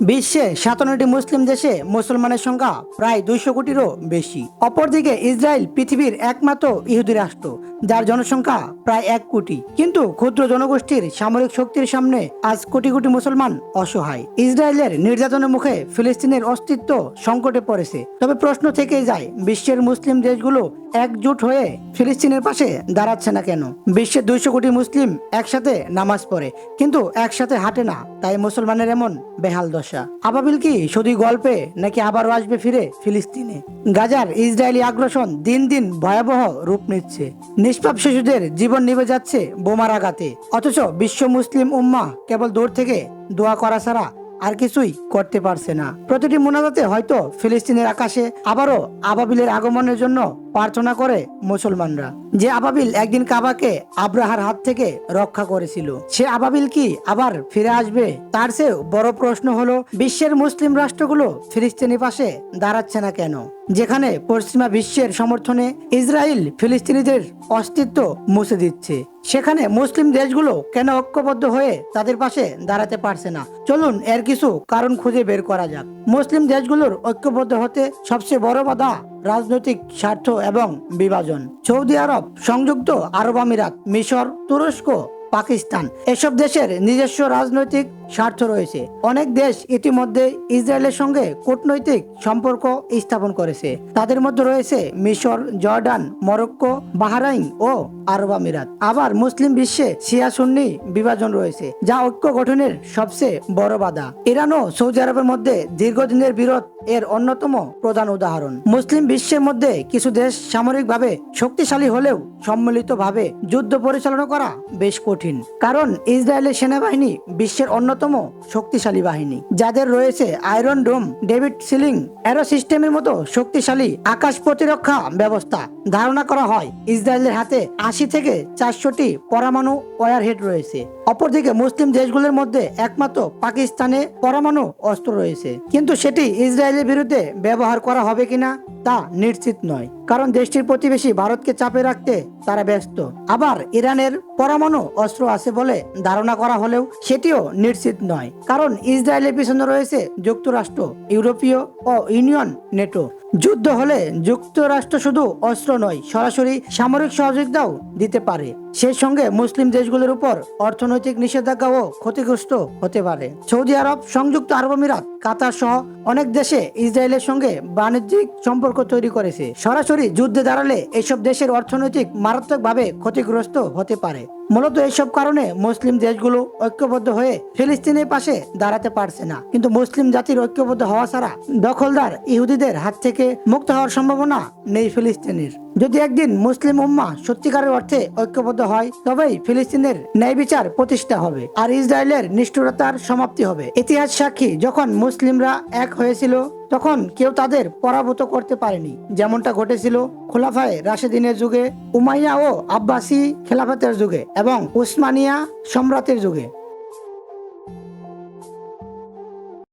বিশ্বে সাতান্নটি মুসলিম দেশে মুসলমানের সংখ্যা প্রায় দুইশো কোটিরও বেশি। অপরদিকে ইসরায়েল পৃথিবীর একমাত্র ইহুদি রাষ্ট্র, যার জনসংখ্যা প্রায় এক কোটি। কিন্তু ক্ষুদ্র জনগোষ্ঠীর সামরিক শক্তির সামনে আজ কোটি কোটি মুসলমান অসহায়। ইসরায়েলের নির্যাতনের মুখে ফিলিস্তিনের অস্তিত্ব সংকটে পড়েছে। তবে প্রশ্ন থেকেই যায়, বিশ্বের মুসলিম দেশগুলো একজোট হয়ে ফিলিস্তিনের পাশে দাঁড়াচ্ছে না কেন? বিশ্বের দুইশো কোটি মুসলিম একসাথে নামাজ পড়ে, কিন্তু একসাথে হাঁটে না। তাই মুসলমানের এমন বেহাল দশা। আবাবিল কি শুধু গল্পে, নাকি আবারও আসবে ফিরে ফিলিস্তিনে? গাজার ইসরায়েলি আগ্রাসন দিন দিন ভয়াবহ রূপ নিচ্ছে। নিষ্পাপ শিশুদের জীবন নিভে যাচ্ছে বোমার আঘাতে। অথচ বিশ্ব মুসলিম উম্মা কেবল দূর থেকে দোয়া করা ছাড়া আর কিছুই করতে পারছে না। প্রতিটি মোনাজাতে হয়তো ফিলিস্তিনের আকাশে আবারও আবাবিলের আগমনের জন্য প্রার্থনা করে মুসলমানরা। যে আবাবিল একদিন কাবাকে আব্রাহার হাত থেকে রক্ষা করেছিল। সে আবাবিল কি আবার ফিরে আসবে? তার চেয়ে বড় প্রশ্ন হলো, বিশ্বের মুসলিম রাষ্ট্রগুলো ফিলিস্তিনি পাশে দাঁড়াচ্ছে না কেন? যেখানে পশ্চিমা বিশ্বের সমর্থনে ইসরায়েল ফিলিস্তিনিদের অস্তিত্ব মুছে দিচ্ছে। সেখানে মুসলিম দেশগুলো কেন ঐক্যবদ্ধ হয়ে তাদের পাশে দাঁড়াতে পারছে না? চলুন এর কিছু কারণ খুঁজে বের করা যাক। মুসলিম দেশগুলোর ঐক্যবদ্ধ হতে সবচেয়ে বড় বাধা রাজনৈতিক স্বার্থ এবং বিভাজন। সৌদি আরব, সংযুক্ত আরব আমিরাত, মিশর, তুরস্ক, পাকিস্তান এসব দেশের নিজস্ব রাজনৈতিক স্বার্থ রয়েছে। অনেক দেশ ইতিমধ্যে ইসরায়েলের সঙ্গে কূটনৈতিক সম্পর্ক স্থাপন করেছে। তাদের মধ্যে রয়েছে মিশর, জর্ডান, মরক্কো, বাহরাইন ও আরব আমিরাত। আবার মুসলিম বিশ্বে শিয়া সুন্নি বিভাজন রয়েছে, যা ঐক্য গঠনের সবচেয়ে বড় বাধা। ইরান ও সৌদি আরবের মধ্যে দীর্ঘদিনের বিরোধ এর অন্যতম প্রধান উদাহরণ। মুসলিম বিশ্বের মধ্যে কিছু দেশ সামরিকভাবে শক্তিশালী হলেও সম্মিলিতভাবে যুদ্ধ পরিচালনা করা বেশ কঠিন। কারণ ইসরায়েলের সেনাবাহিনী বিশ্বের অন্যতম শক্তিশালী বাহিনী, যাদের রয়েছে Iron Dome David Sling Arrow সিস্টেমের মতো শক্তিশালী আকাশ প্রতিরক্ষা ব্যবস্থা ধারণা করা হয়। ইসরায়েলের হাতে আশি থেকে চারশোটি পরমাণু ওয়ারহেড রয়েছে। অপরদিকে মুসলিম দেশগুলোর মধ্যে একমাত্র পাকিস্তানে পরমাণু অস্ত্র রয়েছে। কিন্তু সেটি ইসরায়েলের বিরুদ্ধে ব্যবহার করা হবে কিনা তা নিশ্চিত নয়। কারণ দেশটির প্রতিবেশী ভারতকে চাপে রাখতে তারা ব্যস্ত। আবার ইরানের পরমাণু অস্ত্র আছে বলে ধারণা করা হলেও সেটিও নিশ্চিত নয়। কারণ ইসরায়েলের পিছনে রয়েছে যুক্তরাষ্ট্র, ইউরোপীয় ও ইউনিয়ন নেটো। যুদ্ধ হলে যুক্তরাষ্ট্র শুধু অস্ত্র নয়, সরাসরি সামরিক সহযোগিতাও দিতে পারে। সেই সঙ্গে মুসলিম দেশগুলোর উপর অর্থনৈতিক নিষেধাজ্ঞাও ক্ষতিগ্রস্ত হতে পারে। সৌদি আরব, সংযুক্ত আরব আমিরাত, কাতার সহ অনেক দেশে ইসরায়েলের সঙ্গে বাণিজ্যিক সম্পর্ক তৈরি করেছে। সরাসরি যুদ্ধে দাঁড়ালে এসব দেশের অর্থনৈতিক মারাত্মকভাবে ক্ষতিগ্রস্ত হতে পারে। মূলত এইসব কারণে মুসলিম দেশগুলো ঐক্যবদ্ধ হয়ে ফিলিস্তিনের পাশে দাঁড়াতে পারছে না। কিন্তু মুসলিম জাতির ঐক্যবদ্ধ হওয়া ছাড়া দখলদার ইহুদিদের হাত থেকে মুক্ত হওয়ার সম্ভাবনা নেই ফিলিস্তিনের। যদি একদিন মুসলিম উম্মা সত্যিকারের অর্থে ঐক্যবদ্ধ হয়, তবেই ফিলিস্তিনের ন্যায় বিচার প্রতিষ্ঠা হবে আর ইসরায়েলের নিষ্ঠুরতার সমাপ্তি হবে। ইতিহাস সাক্ষী, যখন মুসলিমরা এক হয়েছিল, তখন কেউ তাদের পরাভূত করতে পারেনি। যেমনটা ঘটেছিল খোলাফায় রাশেদিনের যুগে, উমাইয়া ও আব্বাসী খেলাফতের যুগে এবং উসমানিয়া সম্রাটের যুগে।